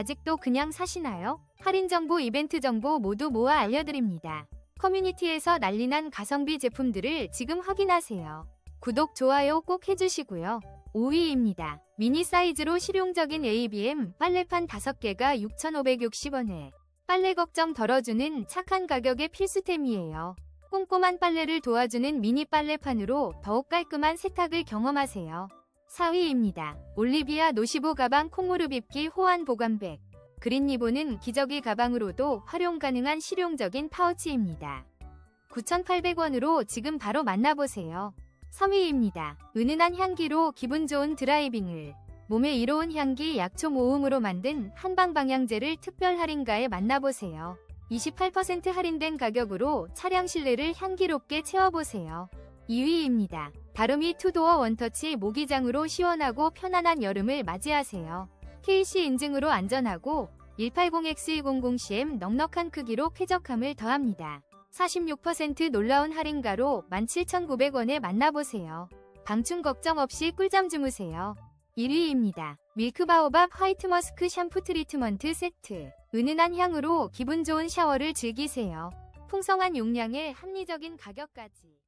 아직도 그냥 사시나요? 할인 정보, 이벤트 정보 모두 모아 알려드립니다. 커뮤니티에서 난리난 가성비 제품들을 지금 확인하세요. 구독, 좋아요 꼭 해주시고요. 5위입니다. 미니 사이즈로 실용적인 ABM 빨래판 5개가 6,560원에 빨래 걱정 덜어주는 착한 가격의 필수템이에요. 꼼꼼한 빨래를 도와주는 미니 빨래판으로 더욱 깔끔한 세탁을 경험하세요. 4위입니다. 올리비아 노시보 가방 콩무릎 입기 호환 보관백. 그린 리본은 기저귀 가방으로도 활용 가능한 실용적인 파우치입니다. 9,800원으로 지금 바로 만나보세요. 3위입니다. 은은한 향기로 기분 좋은 드라이빙을 몸에 이로운 향기 약초 모음으로 만든 한방 방향제를 특별 할인가에 만나보세요. 28% 할인된 가격으로 차량 실내를 향기롭게 채워보세요. 2위입니다. 다루미 투도어 원터치 모기장으로 시원하고 편안한 여름을 맞이하세요. KC 인증으로 안전하고 180X200CM 넉넉한 크기로 쾌적함을 더합니다. 46% 놀라운 할인가로 17,900원에 만나보세요. 방충 걱정 없이 꿀잠 주무세요. 1위입니다. 밀크바오밥 화이트 머스크 샴푸 트리트먼트 세트. 은은한 향으로 기분 좋은 샤워를 즐기세요. 풍성한 용량에 합리적인 가격까지.